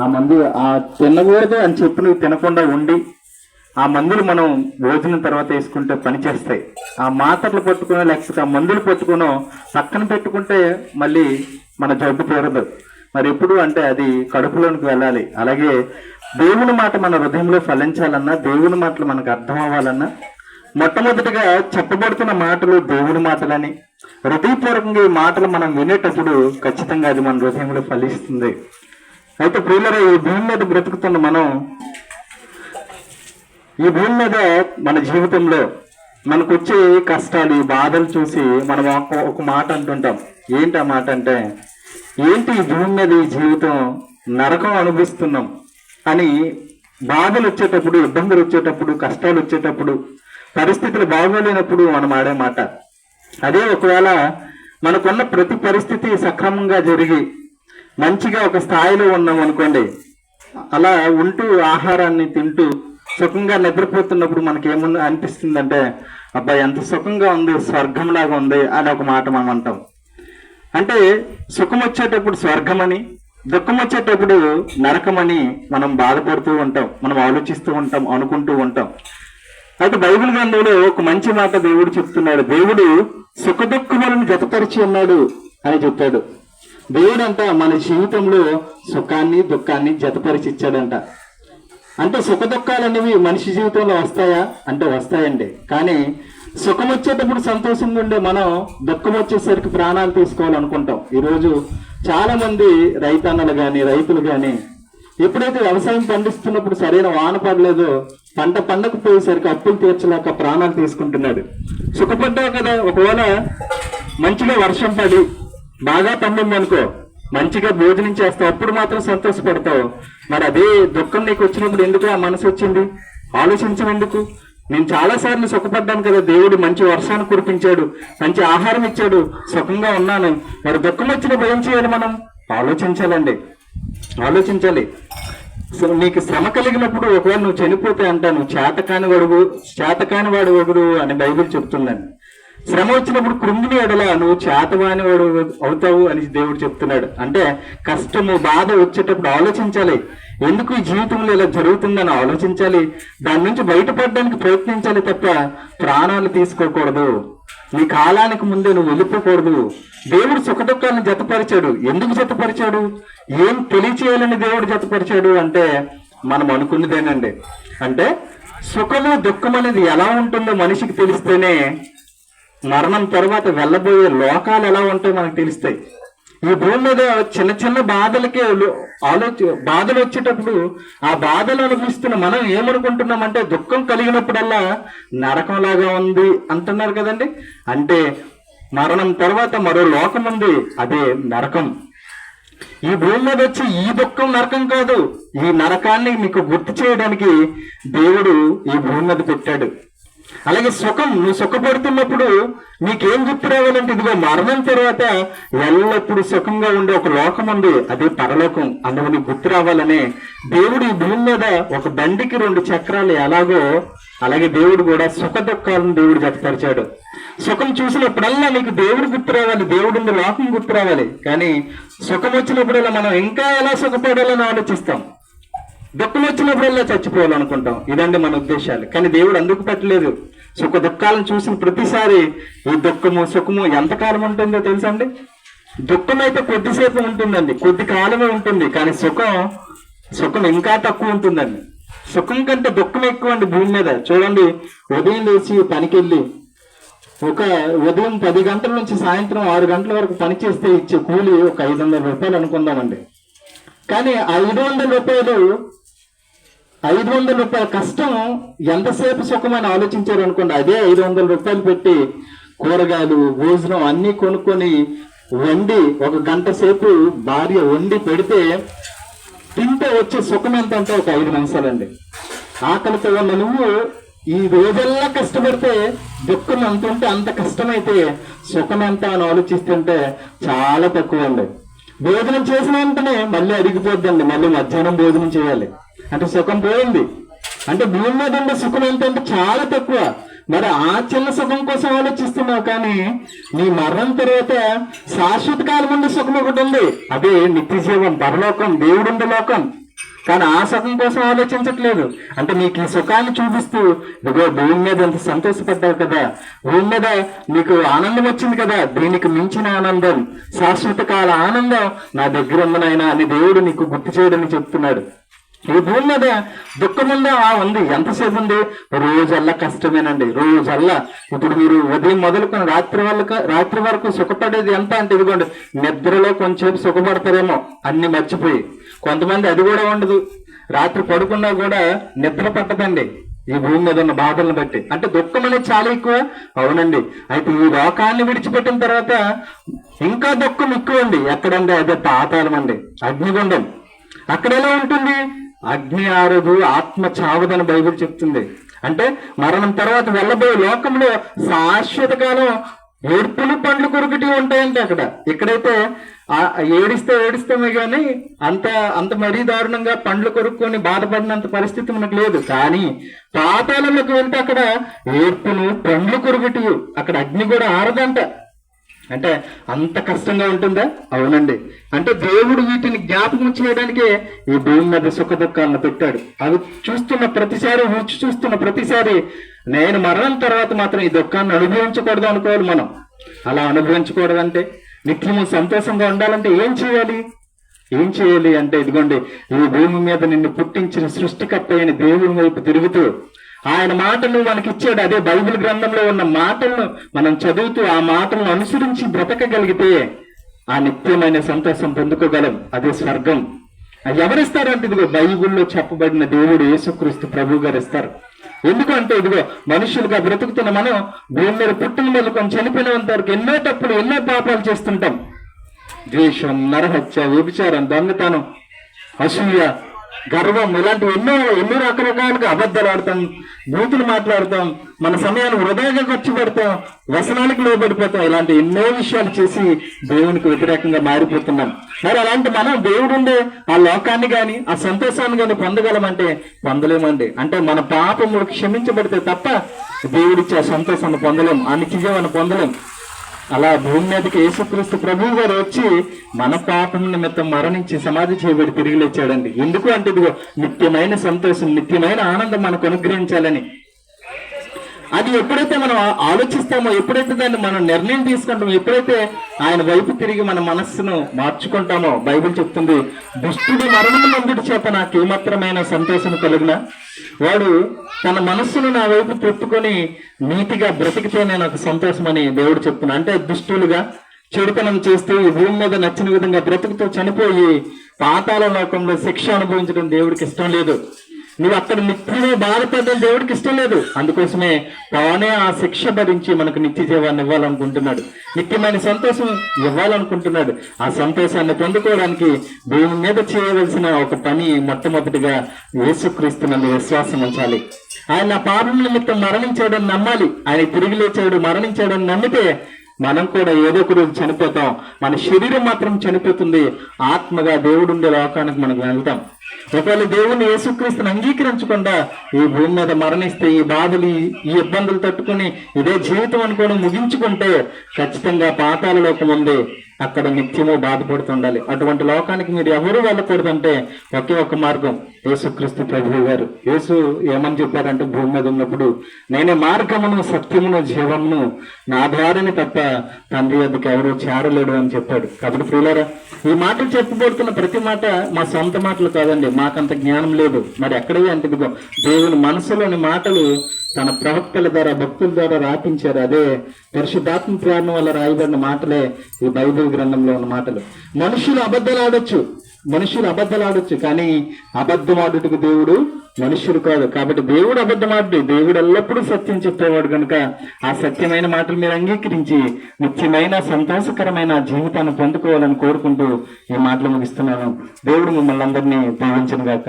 ఆ మందు ఆ తినకూడదు అని చెప్పి తినకుండా ఉండి ఆ మందులు మనం భోజనం తర్వాత వేసుకుంటే పనిచేస్తాయి. ఆ మాత్రలు పట్టుకునో లేకపోతే ఆ మందులు పట్టుకునో పక్కన పెట్టుకుంటే మళ్ళీ మన జబ్బు తీరదు. మరి ఎప్పుడు అంటే అది కడుపులోనికి వెళ్ళాలి. అలాగే దేవుని మాట మన హృదయంలో ఫలించాలన్నా దేవుని మాటలు మనకు అర్థం అవ్వాలన్నా మొట్టమొదటిగా చెప్పబడుతున్న మాటలు దేవుని మాటలని హృదయపూర్వకంగా ఈ మాటలు మనం వినేటప్పుడు ఖచ్చితంగా అది మన హృదయంలో ఫలిస్తుంది. అయితే ప్రియులరా ఈ భూమి మీద బ్రతుకుతున్న మనం ఈ భూమి మీద మన జీవితంలో మనకు వచ్చే కష్టాలు ఈ బాధలు చూసి మనం ఒక- ఒక మాట అంటుంటాం. ఏంటి ఆ మాట అంటే ఏంటి ఈ భూమి మీద ఈ జీవితం నరకం అనుభవిస్తున్నాం అని బాధలు వచ్చేటప్పుడు ఇబ్బందులు వచ్చేటప్పుడు కష్టాలు వచ్చేటప్పుడు పరిస్థితులు బాగోలేనప్పుడు మనం ఆడే మాట. అదే ఒకవేళ మనకున్న ప్రతి పరిస్థితి సక్రమంగా జరిగి మంచిగా ఒక స్థాయిలో ఉన్నాం అనుకోండి అలా ఉంటూ ఆహారాన్ని తింటూ సుఖంగా నిద్రపోతున్నప్పుడు మనకి ఏమన్నా అనిపిస్తుందంటే అబ్బాయి ఎంత సుఖంగా ఉంది స్వర్గంలాగా ఉంది అని ఒక మాట మనం అంటాం. అంటే సుఖం వచ్చేటప్పుడు స్వర్గమని దుఃఖం వచ్చేటప్పుడు నరకమని మనం బాధపడుతూ ఉంటాం మనం ఆలోచిస్తూ ఉంటాం అనుకుంటూ ఉంటాం. అయితే బైబిల్ గ్రంథంలో ఒక మంచి మాట దేవుడు చెప్తున్నాడు. దేవుడు సుఖ దుఃఖములను జతపరిచి ఉన్నాడు అని చెప్పాడు. దేవుడు అంట మన జీవితంలో సుఖాన్ని దుఃఖాన్ని జతపరిచి ఇచ్చాడంట అంటే సుఖ దుఃఖాలు అనేవి మనిషి జీవితంలో వస్తాయా? అంటే వస్తాయండి. కానీ సుఖం వచ్చేటప్పుడు సంతోషంగా ఉండే మనం దుఃఖం వచ్చేసరికి ప్రాణాలు తీసుకోవాలనుకుంటాం. ఈరోజు చాలా మంది రైతన్నలు కానీ రైతులు కానీ ఎప్పుడైతే వ్యవసాయం పండిస్తున్నప్పుడు సరైన వాన పడలేదో పంట పండకపోయేసరికి అప్పులు తీర్చలేక ప్రాణాలు తీసుకుంటున్నాడు. సుఖపడ్డావు కదా? ఒకవేళ మంచిగా వర్షం పడి బాగా పండింది అనుకో. మంచిగా భోజనం చేస్తావు. అప్పుడు మాత్రం సంతోషపడతావు. మరి అదే దుఃఖం నీకు వచ్చినప్పుడు ఎందుకు ఆ మనసు వచ్చింది? ఆలోచించమెందుకు నేను చాలా సార్లు సుఖపడ్డాను కదా. దేవుడు మంచి వర్షాన్ని కురిపించాడు. మంచి ఆహారం ఇచ్చాడు. సుఖంగా ఉన్నాను. మరి దుఃఖం వచ్చినప్పుడు ఏం చేయాలి మనం? ఆలోచించాలండి. ఆలోచించాలి. సో నీకు శ్రమ కలిగినప్పుడు ఒకవేళ నువ్వు చనిపోతే అంటాను. చేతకాని వాడు చేతకాని వాడు ఒకడు అని బైబిల్ చెప్తుందని శ్రమ వచ్చినప్పుడు కృంగిని ఎడల నువ్వు చేతవాని వాడు అవుతావు అని దేవుడు చెప్తున్నాడు. అంటే కష్టము బాధ వచ్చేటప్పుడు ఆలోచించాలి. ఎందుకు ఈ జీవితంలో ఇలా జరుగుతుందని ఆలోచించాలి? దాని నుంచి బయటపడడానికి ప్రయత్నించాలి తప్ప ప్రాణాలు తీసుకోకూడదు. నీ కాలానికి ముందే నువ్వు వెళ్ళిపోకూడదు. దేవుడు సుఖదుఖాలను జతపరిచాడు. ఎందుకు జతపరిచాడు? ఏం తెలియచేయాలని దేవుడు జతపరిచాడు అంటే మనం అనుకున్నదేనండి. అంటే సుఖము దుఃఖం అనేది ఎలా ఉంటుందో మనిషికి తెలిస్తేనే మరణం తర్వాత వెళ్ళబోయే లోకాలు ఎలా ఉంటాయో మనకు తెలుస్తాయి. ఈ భూమి మీద చిన్న చిన్న బాధలకే ఆలోచి బాధలు వచ్చేటప్పుడు ఆ బాధలు అనుభవిస్తున్న మనం ఏమనుకుంటున్నామంటే దుఃఖం కలిగినప్పుడల్లా నరకంలాగా ఉంది అంటున్నారు కదండి. అంటే మరణం తర్వాత మరో లోకం ఉంది అదే నరకం. ఈ భూమి మీద వచ్చి ఈ దుఃఖం నరకం కాదు ఈ నరకాన్ని మీకు గుర్తు చేయడానికి దేవుడు ఈ భూమి మీద పెట్టాడు. అలాగే సుఖం నువ్వు సుఖపడుతున్నప్పుడు నీకేం గుర్తు రావాలంటే ఇదిగో మరణం తర్వాత ఎల్లప్పుడూ సుఖంగా ఉండే ఒక లోకం ఉంది. అదే పరలోకం. అందులో నీకు గుర్తు రావాలనే దేవుడు ఈ భూమి మీద ఒక బండికి రెండు చక్రాలు ఎలాగో అలాగే దేవుడు కూడా సుఖ దుఃఖాలను దేవుడు జతపరిచాడు సుఖం చూసినప్పుడల్లా నీకు దేవుడు గుర్తు రావాలి దేవుడు లోకం గుర్తు రావాలి. కానీ సుఖం వచ్చినప్పుడల్లా మనం ఇంకా ఎలా సుఖపడాలని ఆలోచిస్తాం? దుఃఖం వచ్చినప్పుడల్లా చచ్చిపోవాలనుకుంటాం. ఇదండి మన ఉద్దేశాలు. కానీ దేవుడు అందుకు పెట్టలేదు. సుఖ దుఃఖాలను చూసిన ప్రతిసారి ఈ దుఃఖము సుఖము ఎంతకాలం ఉంటుందో తెలుసండి దుఃఖం అయితే కొద్దిసేపు ఉంటుందండి. కొద్ది కాలమే ఉంటుంది. కానీ సుఖం సుఖం ఇంకా తక్కువ ఉంటుందండి. సుఖం కంటే దుఃఖం ఎక్కువ అండి భూమి మీద. చూడండి ఉదయం లేచి పనికి వెళ్ళి ఒక ఉదయం పది గంటల నుంచి సాయంత్రం ఆరు గంటల వరకు పని చేస్తే ఇచ్చే కూలి ఒక ఐదు వందల రూపాయలు అనుకుందామండి. కానీ ఐదు వందల రూపాయలు ఐదు వందల రూపాయల కష్టం ఎంతసేపు సుఖమని ఆలోచించారు అనుకోండి అదే ఐదు వందల రూపాయలు పెట్టి కూరగాయలు భోజనం అన్ని కొనుక్కొని వండి ఒక గంట సేపు భార్య వండి పెడితే తింటే వచ్చే సుఖం ఎంత అంటే ఒక ఐదు నిమిషాలండి. ఆకలితో ఉన్న నువ్వు ఈ రోజల్లా కష్టపడితే దుఃఖం ఎంత ఉంటే అంత కష్టమైతే సుఖం ఎంత అని ఆలోచిస్తుంటే చాలా తక్కువ అండి భోజనం చేసిన వెంటనే మళ్ళీ అరిగిపోద్దండి మళ్ళీ మధ్యాహ్నం భోజనం చేయాలి. అంటే సుఖం పోయింది. అంటే భూమి మీద ఉండే సుఖం ఏంటంటే అంటే చాలా తక్కువ. మరి ఆ చిన్న సుఖం కోసం ఆలోచిస్తున్నావు కానీ నీ మరణం తర్వాత శాశ్వత కాలం ఉండే సుఖం ఒకటి ఉంది. అదే నిత్య జీవం పరలోకం దేవుడుండే లోకం. కానీ ఆ సుఖం కోసం ఆలోచించట్లేదు. అంటే నీకు ఈ సుఖాన్ని చూపిస్తూ ఇదిగో భూమి మీద ఎంత సంతోషపడ్డావు కదా. భూమి మీద నీకు ఆనందం వచ్చింది కదా. దీనికి మించిన ఆనందం శాశ్వత కాల ఆనందం నా దగ్గర ఉందనైనా అని దేవుడు నీకు గుర్తు చేయడని చెప్తున్నాడు. ఈ భూమి మీద దుఃఖం ఉందా? ఆ ఉంది. ఎంతసేపు ఉంది? రోజల్లా కష్టమేనండి. రోజల్లా. ఇప్పుడు మీరు ఉదయం మొదలుకొని రాత్రి వరకు రాత్రి వరకు సుఖపడేది ఎంత అంటే ఇదిగోండి నిద్రలో కొంచెంసేపు సుఖపడతారేమో అన్ని మర్చిపోయి. కొంతమంది అది కూడా ఉండదు. రాత్రి పడుకున్నా కూడా నిద్ర పట్టదండి. ఈ భూమి మీద ఉన్న బాధలను బట్టి. అంటే దుఃఖం అనేది చాలా ఎక్కువ? అవునండి. అయితే ఈ లోకాన్ని విడిచిపెట్టిన తర్వాత ఇంకా దుఃఖం ఎక్కువ అండి ఎక్కడండి? అదే పాతాళం అండి అగ్నిగుండం. అక్కడ ఎలా ఉంటుంది? అగ్ని ఆరదు ఆత్మ చావదని బైబిల్ చెప్తుంది. అంటే మరణం తర్వాత వెళ్ళబోయే లోకంలో శాశ్వత కాలం ఏడుపులు పండ్లు కొరుకటి ఉంటాయంటే అక్కడ. ఇక్కడైతే ఆ ఏడిస్తే ఏడిస్తామే కానీ అంత అంత మరీ దారుణంగా పండ్లు కొరుక్కొని బాధపడినంత పరిస్థితి మనకు లేదు. కానీ పాతాలలోకి వెళ్తే అక్కడ ఏడుపులు పండ్లు కొరుకటి అక్కడ అగ్ని కూడా ఆరదంట. అంటే అంత కష్టంగా ఉంటుందా? అవునండి. అంటే దేవుడు వీటిని జ్ఞాపకం చేయడానికే ఈ భూమి మీద సుఖ దుఃఖాలను పెట్టాడు. అవి చూస్తున్న ప్రతిసారి రుచి చూస్తున్న ప్రతిసారి నేను మరణం తర్వాత మాత్రం ఈ దుఃఖాన్ని అనుభవించకూడదు అనుకోవాలి మనం. అలా అనుభవించకూడదంటే నిత్యము సంతోషంగా ఉండాలంటే ఏం చేయాలి? ఏం చేయాలి అంటే ఇదిగోండి ఈ భూమి మీద నిన్ను పుట్టించిన సృష్టికర్త అయిన దేవుని వైపు తిరుగుతూ ఆయన మాటలు మనకి ఇచ్చాడు. అదే బైబిల్ గ్రంథంలో ఉన్న మాటలను మనం చదువుతూ ఆ మాటలను అనుసరించి బ్రతకగలిగితే ఆ నిత్యమైన సంతోషం పొందుకోగలం. అదే స్వర్గం. అది ఎవరిస్తారంటే ఇదిగో బైబిల్లో చెప్పబడిన దేవుడు యేసుక్రీస్తు ప్రభు గారు ఇస్తారు. ఎందుకంటే ఇదిగో మనుషులుగా బ్రతుకుతున్న మనం భూమి మీద పుట్టిన మెలకొని చనిపోయినంత వరకు ఎన్నో తప్పులు ఎన్నో పాపాలు చేస్తుంటాం. ద్వేషం నరహత్య వ్యభిచారం దొంగతనం అసూయ గర్వం ఇలాంటి ఎన్నో ఎన్నో రకరకాలుగా అబద్ధాలు ఆడతాం బూతులు మాట్లాడతాం మన సమయాన్ని వృధాగా ఖర్చు పెడతాం వ్యసనాలకు లోబడిపోతాం. ఇలాంటి ఎన్నో విషయాలు చేసి దేవునికి వ్యతిరేకంగా మారిపోతున్నాం. మరి అలాంటి మనం దేవుడు ఉండే ఆ లోకాన్ని కానీ ఆ సంతోషాన్ని కానీ పొందగలమంటే పొందలేమండి. అంటే మన పాపములు క్షమించబడితే తప్ప దేవుడిచ్చే ఆ సంతోషాన్ని పొందలేం ఆ నిత్యం పొందలేం. అలా భూమి మీదకి యేసుక్రీస్తు ప్రభువు గారు వచ్చి మన పాపం నిమిత్తం మరణించి సమాధి చేయబడి తిరిగి లేచాడండి. ఎందుకు అంటే ఇదిగో నిత్యమైన సంతోషం నిత్యమైన ఆనందం మనకు అనుగ్రహించాలని. అది ఎప్పుడైతే మనం ఆలోచిస్తామో ఎప్పుడైతే దాన్ని మనం నిర్ణయం తీసుకుంటామో ఎప్పుడైతే ఆయన వైపు తిరిగి మన మనస్సును మార్చుకుంటామో బైబిల్ చెప్తుంది దుష్టుడి మరణం నందుడి చేత నాకు ఏమాత్రమైన సంతోషం కలిగిన? వాడు తన మనస్సును నా వైపు తిప్పుకొని నీతిగా బ్రతికితేనే నాకు సంతోషమని దేవుడు చెప్తున్నా. అంటే దుష్టులుగా చెడుతనం చేస్తూ ఈ భూమి మీద నచ్చిన విధంగా బ్రతుకుతూ చనిపోయి పాతాల లోకంలో శిక్ష అనుభవించడం దేవుడికి ఇష్టం లేదు. నువ్వు అక్కడ నిత్యమే బాధపడడం దేవుడికి ఇష్టం లేదు. అందుకోసమే తానే ఆ శిక్ష భరించి మనకు నిత్య జీవాన్ని ఇవ్వాలనుకుంటున్నాడు. నిత్యమైన సంతోషం ఇవ్వాలనుకుంటున్నాడు. ఆ సంతోషాన్ని పొందుకోవడానికి భూమి మీద చేయవలసిన ఒక పని మొట్టమొదటిగా యేసుక్రీస్తునందు విశ్వాసం ఉంచాలి. ఆయన నా పాపం నిమిత్తం మరణించాడని నమ్మాలి. ఆయన తిరిగి లేచాడు మరణించాడని నమ్మితే మనం కూడా ఏదో ఒక రోజు చనిపోతాం. మన శరీరం మాత్రం చనిపోతుంది. ఆత్మగా దేవుడు ఉండే లోకానికి మనం వెళ్తాం. ఒకవేళ దేవుని యేసుక్రీస్తుని అంగీకరించకుండా ఈ భూమి మీద మరణిస్తే ఈ బాధలు ఈ- ఈ ఇబ్బందులు తట్టుకుని ఇదే జీవితం అనుకోవడం ముగించుకుంటే ఖచ్చితంగా పాతాల లోకం ఉంది. అక్కడ నిత్యము బాధపడుతుండాలి. అటువంటి లోకానికి మీరు ఎవరు వెళ్ళకూడదంటే ఒకే ఒక మార్గం యేసుక్రీస్తు ప్రభు గారు. యేసు ఏమని చెప్పారంటే భూమి మీద ఉన్నప్పుడు నేనే మార్గమును సత్యమును జీవమును నా ద్వారానే తప్ప తండ్రి వద్దకు ఎవరు చేరలేడు అని చెప్పాడు. కాబట్టి ప్రియులరా ఈ మాటలు చెప్పబడుతున్న ప్రతి మాట మా సొంత మాటలు కాదండి. మాకంత జ్ఞానం లేదు. మరి ఎక్కడే అంటే ఇదిగో దేవుని మనసులోని మాటలు తన ప్రవక్తల ద్వారా భక్తుల ద్వారా రాపించారు. అదే పరిశుద్ధాత్మ ప్రేరణ వల్ల రాయబడిన మాటలే ఈ బైబిల్ గ్రంథంలో ఉన్న మాటలు. మనుషులు అబద్ధాలు ఆడొచ్చు మనుషులు అబద్ధాలు ఆడొచ్చు కానీ అబద్ధం ఆడుటకు దేవుడు మనుషుడు కాదు కాబట్టి దేవుడు అబద్ధమాడు దేవుడు ఎల్లప్పుడూ సత్యం చెప్పేవాడు కనుక ఆ సత్యమైన మాటలు మీరు అంగీకరించి నిత్యమైన సంతోషకరమైన జీవితాన్ని పొందుకోవాలని కోరుకుంటూ ఈ మాటలు ముగిస్తున్నాను. దేవుడు మిమ్మల్ని అందరినీ దీవించను గాక